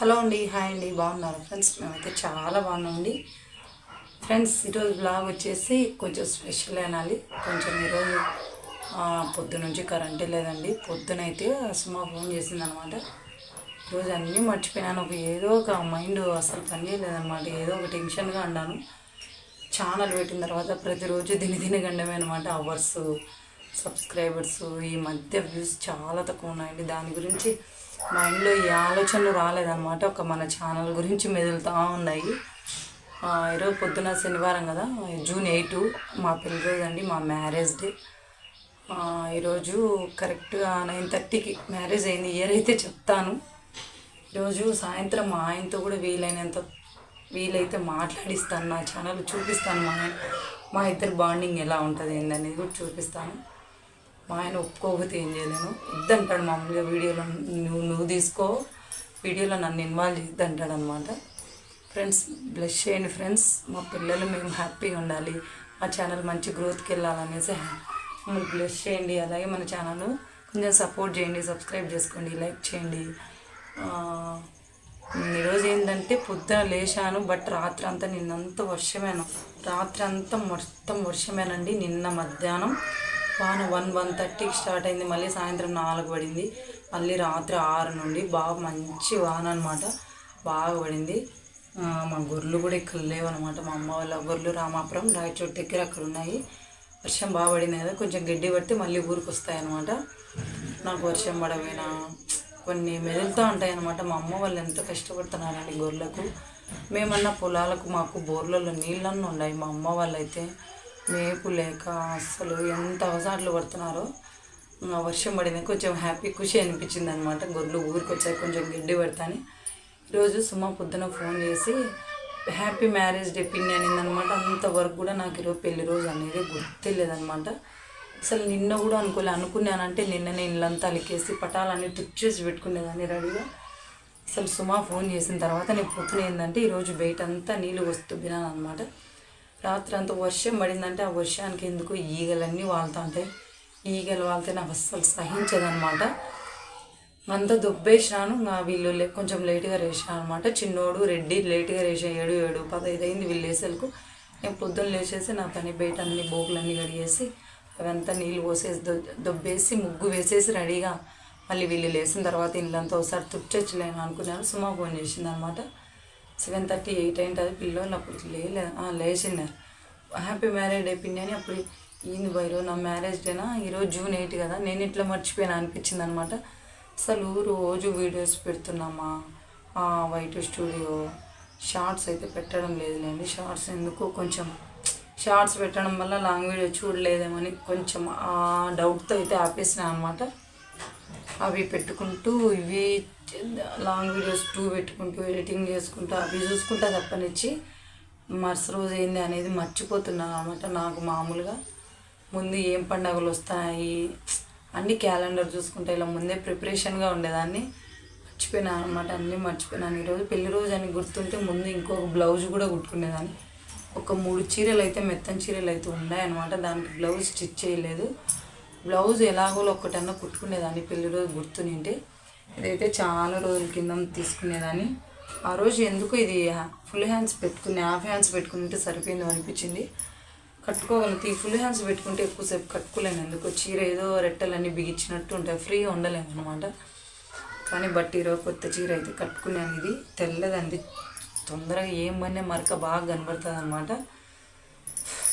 Hello అండి hi అండి బాగున్నారు? ఫ్రెండ్స్ మేమైతే చాలా బాగున్నామండి. ఫ్రెండ్స్ ఈరోజు బ్లాగ్ వచ్చేసి కొంచెం స్పెషల్ అనాలి కొంచెం ఈరోజు ఆ, పొద్దు నుంచి కరెంటే లేదండి. పొద్దునైతే సుమా ఫోన్ చేసింది అనమాట ఈరోజు అన్నీ మర్చిపోయినాను. ఒక ఏదో ఒక మైండ్ అసలు పని చేయలేదన్నమాట ఏదో ఒక టెన్షన్గా అన్నాను ఛానల్ పెట్టిన తర్వాత ప్రతిరోజు దిని తిని గండమే అనమాట. అవర్స్ సబ్స్క్రైబర్స్ ఈ మధ్య వ్యూస్ చాలా తక్కువ ఉన్నాయండి. దాని గురించి మైండ్లో ఏ ఆలోచనలు రాలేదన్నమాట. ఒక మన ఛానల్ గురించి మెదులుతూ ఉన్నాయి. ఈరోజు పొద్దున శనివారం కదా? June eight. మా పెళ్ళి రోజు అండి మా మ్యారేజ్ డే. ఈరోజు కరెక్ట్గా నైన్ థర్టీకి మ్యారేజ్ అయింది. ఇయర్ అయితే చెప్తాను. ఈరోజు సాయంత్రం మా ఆయనతో కూడా వీలైనంత వీలైతే మాట్లాడిస్తాను. నా ఛానల్ చూపిస్తాను మా మా ఇద్దరు బాండింగ్ ఎలా ఉంటుంది ఏందనేది కూడా చూపిస్తాను. మా ఆయన ఒప్పుకోకపోతే ఏం చేయలేను. ఇద్దంటాడు మామూలుగా వీడియోలో నువ్వు నువ్వు తీసుకో. వీడియోలో నన్ను ఇన్వాల్వ్ చేద్దంటాడు అనమాట ఫ్రెండ్స్ బ్లెస్ చేయండి ఫ్రెండ్స్. మా పిల్లలు మేము హ్యాపీగా ఉండాలి. మా ఛానల్ మంచి గ్రోత్కి వెళ్ళాలనేసి మమ్మల్ని బ్లెస్ చేయండి. అలాగే మన ఛానల్ కొంచెం సపోర్ట్ చేయండి. సబ్స్క్రైబ్ చేసుకోండి. లైక్ చేయండి. ఈరోజు ఏంటంటే పొద్దున లేచాను బట్ రాత్రి అంతా నిన్నంతా వర్షమేను? రాత్రి అంతా మొత్తం వర్షమేనండి. నిన్న మధ్యాహ్నం వాన వన్ వన్ థర్టీకి స్టార్ట్ అయింది. మళ్ళీ సాయంత్రం నాలుగు పడింది. మళ్ళీ రాత్రి ఆరు నుండి బాగా మంచి వాన అనమాట బాగా పడింది. మా గొర్రెలు కూడా ఇక్కడ లేవన్నమాట. మా అమ్మ వాళ్ళ గొర్రెలు రామాపురం రాయచోటు దగ్గర అక్కడ ఉన్నాయి. వర్షం బాగా పడింది కదా కొంచెం గడ్డి పడితే మళ్ళీ ఊరికి వస్తాయి అనమాట నాకు వర్షం పడవేనా కొన్ని మెదులుతూ ఉంటాయి అనమాట మా అమ్మ వాళ్ళు ఎంత కష్టపడుతున్నారండి గొర్రెలకు. మేమన్నా పొలాలకు మాకు బోర్లలో నీళ్ళన్నీ ఉన్నాయి మా అమ్మ వాళ్ళైతే మేపు లేక అసలు ఎంత అవసాట్లు పడుతున్నారో. ఆ వర్షం పడింది కొంచెం హ్యాపీ ఖుషి అనిపించింది అనమాట గొర్రెలు ఊరికి వచ్చాయి కొంచెం గడ్డి పడతాని ఈరోజు సుమ పొద్దున ఫోన్ చేసి హ్యాపీ మ్యారేజ్ డే పిన్ని అనింది అనమాట అంతవరకు కూడా నాకు ఈరోజు పెళ్ళి రోజు అనేది గుర్తులేదనమాట అసలు నిన్న కూడా అనుకోలే అనుకున్నానంటే నిన్ననే ఇల్లంతా అలికేసి పటాలన్నీ టిప్ చేసి పెట్టుకునేదాన్ని రెడీగా. అసలు సుమా ఫోన్ చేసిన తర్వాత నేను పొద్దున ఏంటంటే ఈరోజు బయట అంతా నీళ్ళు వస్తున్నాను అనమాట రాత్రి అంతా వర్షం పడిందంటే ఆ వర్షానికి ఎందుకు ఈగలన్నీ వాళ్తూ ఉంటాయి. ఈగలు వాళ్తే నాకు అస్సలు సహించదనమాట అంతా దుబ్బేసినాను నా వీళ్ళు లే- కొంచెం లేట్గా వేసాను అనమాట చిన్నోడు రెడ్డి లేట్గా వేసా ఏడు ఏడు పదహైదు అయింది వీళ్ళు వేసేలకు నేను పొద్దున్న లేచేసి నా పని బయట అన్ని బోకులన్నీ కడిగేసి అవంతా నీళ్ళు పోసేసి దొ దొబ్బేసి ముగ్గు వేసేసి రెడీగా మళ్ళీ వీళ్ళు లేసిన తర్వాత ఇల్లంతా ఒకసారి తుడిచొచ్చలేను అనుకున్నాను. సుమా ఫోన్ చేసింది అనమాట సెవెన్ థర్టీ ఎయిట్ అయింటుంది పిల్లలు అప్పుడు లేలే. లేచిన్నారు హ్యాపీ మ్యారేజ్ డే పిన్ని అని అప్పుడు ఏంది బైరో నా మ్యారేజ్ డేనా? ఈరోజు జూన్ ఎయిట్ కదా. నేను ఇట్లా మర్చిపోయాను అనిపించింది అనమాట అసలు రోజు వీడియోస్ పెడుతున్నామా? ఆ, వైట్ స్టూడియో. షార్ట్స్ అయితే పెట్టడం లేదులేండి. షార్ట్స్ ఎందుకు? కొంచెం షార్ట్స్ పెట్టడం వల్ల లాంగ్ వీడియో చూడలేదేమని కొంచెం ఆ డౌట్తో అయితే ఆపేసిన అనమాట అవి పెట్టుకుంటూ ఇవి లాంగ్ వీడియోస్ టూ పెట్టుకుంటూ ఎడిటింగ్ చేసుకుంటూ అవి చూసుకుంటా తప్పనిచ్చి మరుసటి రోజు ఏంది అనేది మర్చిపోతున్నాను అనమాట నాకు మామూలుగా. ముందు ఏం పండగలు వస్తాయి అన్ని క్యాలెండర్ చూసుకుంటే ఇలా ముందే ప్రిపరేషన్గా ఉండేదాన్ని. మర్చిపోయినాను అనమాట అన్నీ మర్చిపోయినాను. ఈరోజు పెళ్ళి రోజు అని గుర్తుంటే ముందు ఇంకొక బ్లౌజ్ కూడా కుట్టుకునేదాన్ని. ఒక మూడు చీరలు అయితే మెత్తని చీరలు అయితే ఉన్నాయన్నమాట. దానికి బ్లౌజ్ స్టిచ్ చేయలేదు. బ్లౌజ్ ఎలాగో ఒక్కటన్నా కుట్టుకునేదాన్ని పెళ్ళి రోజు గుర్తునింటే. ఇదైతే చాలా రోజుల కింద తీసుకునేదాన్ని. ఆ రోజు ఎందుకు ఇది ఫుల్ హ్యాండ్స్ పెట్టుకుని హాఫ్ హ్యాండ్స్ పెట్టుకుంటే సరిపోయింది అనిపించింది. కట్టుకోగలుగుతాయి ఈ ఫుల్ హ్యాండ్స్ పెట్టుకుంటే ఎక్కువసేపు కట్టుకోలేను ఎందుకు. చీర ఏదో రెట్టలన్నీ బిగించినట్టు ఉంటాయి ఫ్రీగా ఉండలేము అనమాట కానీ బట్ ఈరోజు కొత్త చీర అయితే కట్టుకున్నాను. ఇది తెల్లదండి తొందరగా ఏం పనే మరక బాగా కనబడుతుంది అనమాట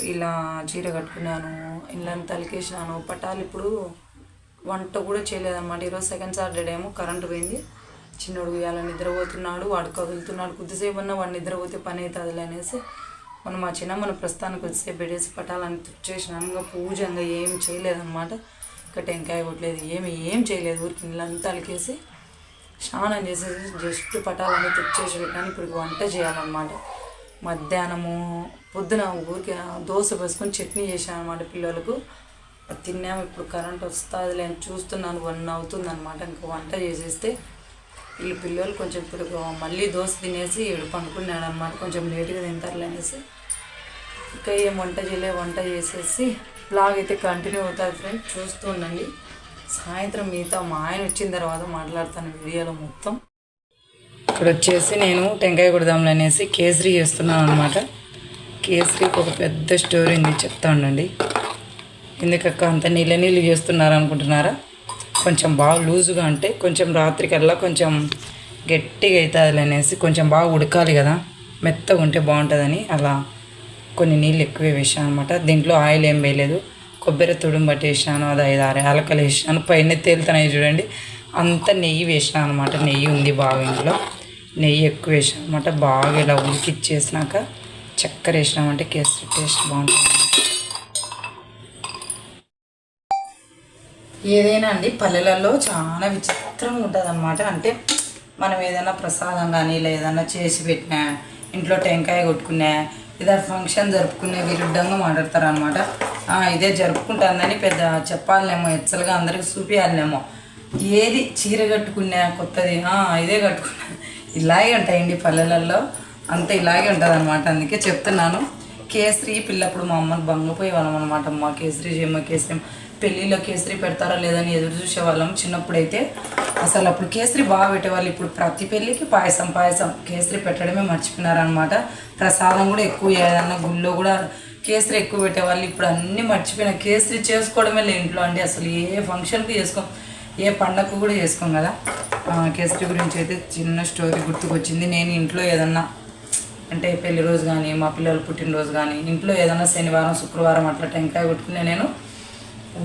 ఇలా చీర కట్టుకున్నాను ఇళ్ళని తలికేసినాను. పటాలు ఇప్పుడు వంట కూడా చేయలేదన్నమాట. ఈరోజు సెకండ్ సాటర్డే ఏమో కరెంటు పోయింది. చిన్నోడు ఇవాళ నిద్రపోతున్నాడు వాడు కదులుతున్నాడు కొద్దిసేపు అన్నా వాడు నిద్రపోతే పని అవుతుంది అనేసి మనం మా చిన్న మన ప్రస్తుతానికి కొద్దిసేపు పెట్టేసి పటాలని తుడిచేసినాను. ఇంకా పూజ ఇంకా ఏం చేయలేదన్నమాట. ఇంకా టెంకాయ కొట్టలేదు ఏమి ఏం చేయలేదు. ఊరికి ఇళ్ళంతా అలికేసి స్నానం చేసేసి జస్ట్ పటాలన్నీ తుచ్చేసి పెట్టాను. ఇప్పుడు వంట చేయాలన్నమాట. మధ్యాహ్నము పొద్దున ఊరికి దోశ వేసుకొని చట్నీ చేశాను అనమాట పిల్లలకు తిన్నాము ఇప్పుడు కరెంట్ వస్తుంది అని చూస్తున్నాను వన్ అవుతుంది అనమాట ఇంకా వంట చేసేస్తే వీళ్ళు పిల్లలు కొంచెం ఇప్పుడు మళ్ళీ దోశ తినేసి వీడు పండుకున్నాడు అనమాట కొంచెం లేట్గా తింటారులే అనేసి. ఇంకా ఏం వంట చేయలే వంట చేసేసి బ్లాగ్ అయితే కంటిన్యూ అవుతుంది ఫ్రెండ్ చూస్తూ ఉండండి. సాయంత్రం మిగతా మా ఆయన వచ్చిన తర్వాత మాట్లాడతాను వీడియోలో మొత్తం. ఇక్కడ వచ్చేసి నేను టెంకాయ కొడదాంలు అనేసి కేసరి చేస్తున్నాను అనమాట కేసరికి ఒక పెద్ద స్టోరీ ఉంది చెప్తా ఉండండి. ఎందుకక్క అంత నీళ్ళ నీళ్ళు చేస్తున్నారు అనుకుంటున్నారా కొంచెం బాగా లూజుగా అంటే కొంచెం రాత్రికల్లా కొంచెం గట్టిగా అవుతుంది అనేసి కొంచెం బాగా ఉడకాలి కదా. మెత్తగా ఉంటే బాగుంటుందని అలా కొన్ని నీళ్ళు ఎక్కువే వేసాను అనమాట దీంట్లో ఆయిల్ ఏం వేయలేదు. కొబ్బరి తుడుం పట్టేసాను అది ఐదు ఆరు యాలకలు వేసాను. పైన తేలుతున్నాయి చూడండి. అంత నెయ్యి వేసాను అనమాట నెయ్యి ఉంది బాగా ఇంట్లో నెయ్యి ఎక్కువ వేసాను అనమాట బాగా ఇలా ఉడికిచ్చేసినాక చక్కెర వేసినామంటే కేసరి టేస్ట్ బాగుంటుంది. ఏదైనా అండి పల్లెలలో చాలా విచిత్రంగా ఉంటుంది అనమాట అంటే మనం ఏదైనా ప్రసాదం కానీ ఏదైనా చేసి పెట్టినా ఇంట్లో టెంకాయ కొట్టుకున్నా ఏదైనా ఫంక్షన్ జరుపుకునే విరుద్ధంగా మాట్లాడతారు అనమాట ఇదే జరుపుకుంటుందని పెద్ద చెప్పాలనేమో హెచ్చలుగా అందరికి చూపించాలనేమో ఏది చీర కట్టుకున్నా కొత్తది ఇదే కట్టుకున్నా. ఇలాగే ఉంటాయండి పల్లెలలో. అంత ఇలాగే ఉంటుంది అనమాట అందుకే చెప్తున్నాను. కేసరి పిల్లప్పుడు మా అమ్మని బంగపోయే వాళ్ళం అనమాట అమ్మ కేసరి చేయమ్మ కేసరి పెళ్ళిలో కేసరి పెడతారా లేదని ఎదురు చూసేవాళ్ళం చిన్నప్పుడు అయితే అసలు అప్పుడు కేసరి బాగా పెట్టేవాళ్ళు. ఇప్పుడు ప్రతి పెళ్ళికి పాయసం పాయసం. కేసరి పెట్టడమే మర్చిపోయినారనమాట ప్రసాదం కూడా ఎక్కువ ఏదన్నా గుళ్ళో కూడా కేసరి ఎక్కువ పెట్టేవాళ్ళు. ఇప్పుడు అన్నీ మర్చిపోయిన. కేసరి చేసుకోవడమే లే ఇంట్లో అండి. అసలు ఏ ఫంక్షన్కి చేసుకోం ఏ పండగకు కూడా చేసుకోం కదా. కేసరి గురించి అయితే చిన్న స్టోరీ గుర్తుకొచ్చింది. నేను ఇంట్లో ఏదన్నా అంటే పెళ్ళి రోజు కానీ మా పిల్లల పుట్టినరోజు కానీ ఇంట్లో ఏదైనా శనివారం శుక్రవారం అట్లా టెంకాయ కొట్టుకునే నేను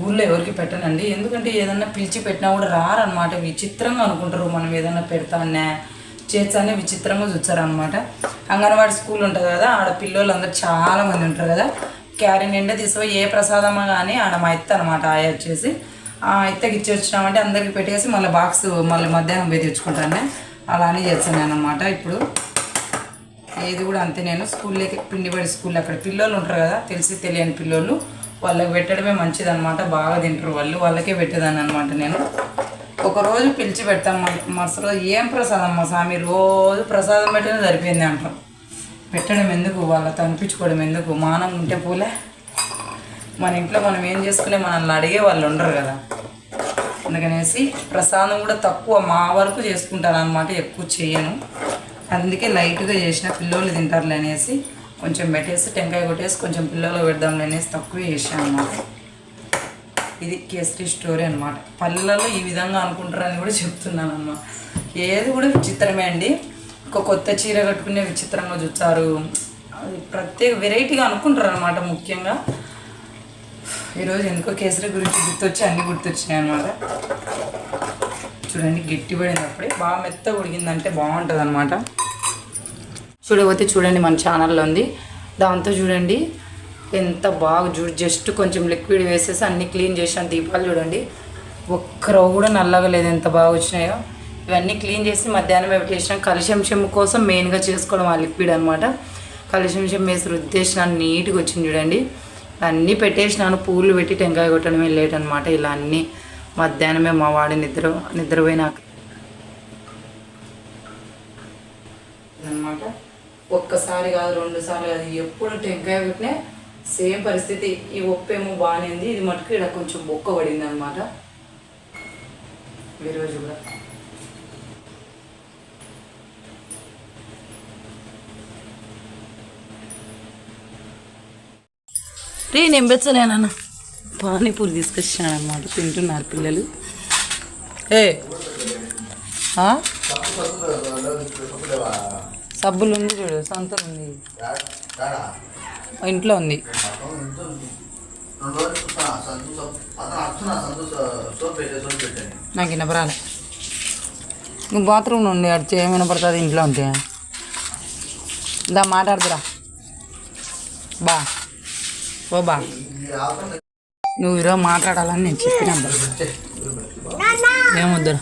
ఊళ్ళో ఎవరికి పెట్టనండి. ఎందుకంటే ఏదన్నా పిలిచి పెట్టినా కూడా రారనమాట విచిత్రంగా అనుకుంటారు మనం ఏదైనా పెడతానే. చేస్తానే విచిత్రంగా చూస్తారనమాట అంగన్వాడి స్కూల్ ఉంటుంది కదా ఆడ పిల్లలు అందరు చాలా మంది ఉంటారు కదా. క్యారీ నిండా తీసుకుపోయి ఏ ప్రసాదమా కానీ ఆడ మా ఇత్త అనమాట ఆయ వచ్చేసి ఆ ఇత్తకి ఇచ్చి వచ్చినామంటే అందరికి పెట్టేసి మళ్ళీ బాక్స్ మళ్ళీ మధ్యాహ్నం పోయి తెచ్చుకుంటానే. అలానే చేస్తాను అనమాట ఇప్పుడు. ఏది కూడా అంతే. నేను స్కూల్లోకి పిండిపడి స్కూల్ అక్కడ పిల్లోళ్ళు ఉంటారు కదా తెలిసి తెలియని పిల్లోళ్ళు వాళ్ళకి పెట్టడమే మంచిదనమాట బాగా తింటారు వాళ్ళు వాళ్ళకే పెట్టేదాన్ని అనమాట నేను. ఒక రోజు పిలిచి పెడతాం. మరుసటి రోజు ఏం ప్రసాదం మా స్వామి? రోజు ప్రసాదం పెట్టడం సరిపోయింది అంటారు. పెట్టడం ఎందుకు? వాళ్ళతో అనిపించుకోవడం ఎందుకు? మానం ఉంటే పూలే. మన ఇంట్లో మనం ఏం చేసుకునే మనల్ని అడిగే వాళ్ళు ఉండరు కదా. అందుకనేసి ప్రసాదం కూడా తక్కువ మా వరకు చేసుకుంటాను అనమాట ఎక్కువ చేయను. అందుకే లైట్గా చేసిన పిల్లలు తింటారులే అనేసి కొంచెం పెట్టేసి టెంకాయ కొట్టేసి కొంచెం పిల్లలు పెడదాంలే అనేసి తక్కువ చేసాను అనమాట ఇది కేసరి స్టోరీ అనమాట పల్లెలలో ఈ విధంగా అనుకుంటారని కూడా చెప్తున్నాను అన్నమాట ఏది కూడా విచిత్రమే అండి. ఒక కొత్త చీర కట్టుకునే విచిత్రంగా చూస్తారు. అది ప్రత్యేక వెరైటీగా అనుకుంటారు అనమాట ముఖ్యంగా ఈరోజు ఎందుకో కేసరి గురించి గుర్తొచ్చి అన్నీ గుర్తొచ్చినాయి అనమాట చూడండి గట్టిపడినప్పుడే బాగా మెత్త ఉడికిందంటే బాగుంటుంది అనమాట చూడకపోతే చూడండి మన ఛానల్లో ఉంది. దాంతో చూడండి ఎంత బాగా చూ జస్ట్ కొంచెం లిక్విడ్ వేసేసి అన్నీ క్లీన్ చేసాను దీపాలు చూడండి. ఒక్కరో కూడా నల్లగా లేదు ఎంత బాగా వచ్చినాయో. ఇవన్నీ క్లీన్ చేసి మధ్యాహ్నం పెట్టేసినాం కలిశం చెమ్ము కోసం మెయిన్గా చేసుకోవడం ఆ లిక్విడ్ అనమాట కలిశం చెమ్ము వేసి రుద్దేసినాను నీట్గా వచ్చింది చూడండి. అన్నీ పెట్టేసినాను పూలు పెట్టి టెంకాయ కొట్టడమే లేట్ అనమాట ఇలా అన్నీ. మధ్యాహ్నమే మా వాడి నిద్ర నిద్రపోయినాక అనమాట ఒక్కసారి కాదు రెండు సార్లు కాదు ఎప్పుడు టెంకాయ పెట్టినా సేమ్ పరిస్థితి. ఈ ఒప్పేమో బాగానేది ఇది మటుకు ఇక్కడ కొంచెం బొక్క పడింది అనమాట ఈరోజు కూడా. రే నేను పానీపూరి తీసుకొచ్చాను అనమాట తింటున్నారు పిల్లలు. ఏ? ఆ? సబ్బులు ఉంది చూడు సంతలు ఉంది. ఇంట్లో ఉంది. నాకు వినపరాలే. నువ్వు బాత్రూమ్ నుండి అడిచి ఏం వినపడుతుంది ఇంట్లో ఉంటే? దా మాట్లాడుతురా. బా. ఓ బా. నువ్వు ఈరోజు మాట్లాడాలని నేను చెప్పినా ఏమొద్దురా?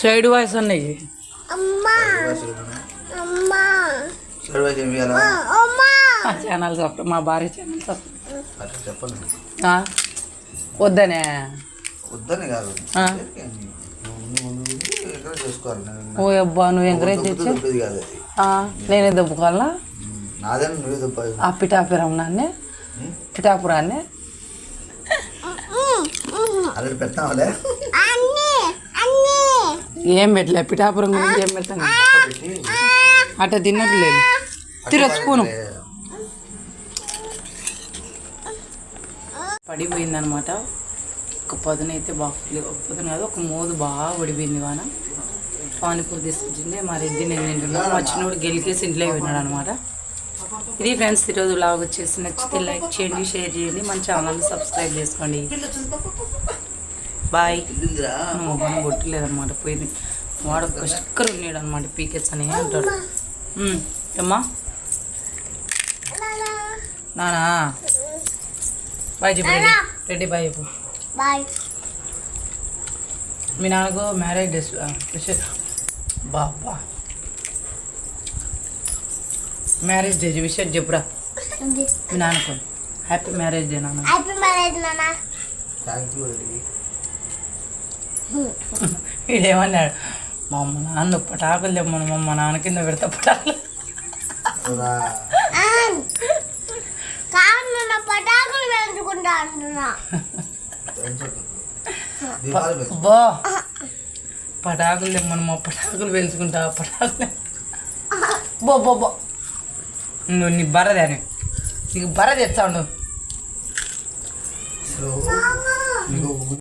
సైడ్ వాయిస్ ఉన్నాయి ఛానల్ సప్ మా భార్య ఛానల్ చెప్పండి వద్దనే. వద్దని కాదు. ఆ. నువ్వు ఓ అబ్బా ఎంకరేజ్ చేసి నేనే దొబ్బుకోవాలా? నాదేనా నువ్వే దొబ్బ ఆ పిఠాపురం నాన్నే. పిఠాపురాన్ని. అక్కడ పెట్టామలే ఏం పెట్టలే పిఠాపురం గురించి ఏం పెడతాను అట్ట తిన్నట్టు లేదు. తిరగ స్పూను. పడిపోయిందనమాట. ఒక పొద్దున అయితే బాగా ఒక పొద్దున కాదు ఒక మోదు బాగా పడిపోయింది వాన. పానీపూరి తీసుకొచ్చింది మా రెడ్డి నేను తింటున్నాను మా చిన్నోడు గెలికేసి ఇంట్లో విన్నాడు అనమాట ఇది ఫ్రెండ్స్ ఈరోజు లాగ్ వచ్చేసి నచ్చితే లైక్ చేయండి షేర్ చేయండి. మన ఛానల్ సబ్స్క్రైబ్ చేసుకోండి. బాయ్. వెళ్ళిందిరా మొహం కొట్టలేదన్నమాట. పోయింది. వాడు ఒక స్టిక్కర్ ఉన్నాడు అనమాట పీకెట్స్ అని అంటాడు. ఏమ్మా? నానా? బాయ్ చెప్పు రెడ్డి బాయ్ చెప్పు. బాయ్. మీ నాన్నకు మ్యారేజ్ డేస్ విషయం బాబా మ్యారేజ్ డే విషయం చెప్పురా. మీ నాన్నకు. హ్యాపీ మ్యారేజ్ డే నాన్న. హ్యాపీ మ్యారేజ్ నాన్న. థ్యాంక్ యూ వీడేమన్నాడు మా అమ్మ నాన్న పటాకులు తెమ్మను మా అమ్మ నాన్న కింద పెడతా పటాకులు. పటాకులు పెంచుకుంటా అంటున్నా. బా. పటాకులు తెమ్మను మా పటాకులు పెంచుకుంటా పటాకులు బో బో బో. నువ్వు నీ బరదాని నీకు బర తెచ్చావు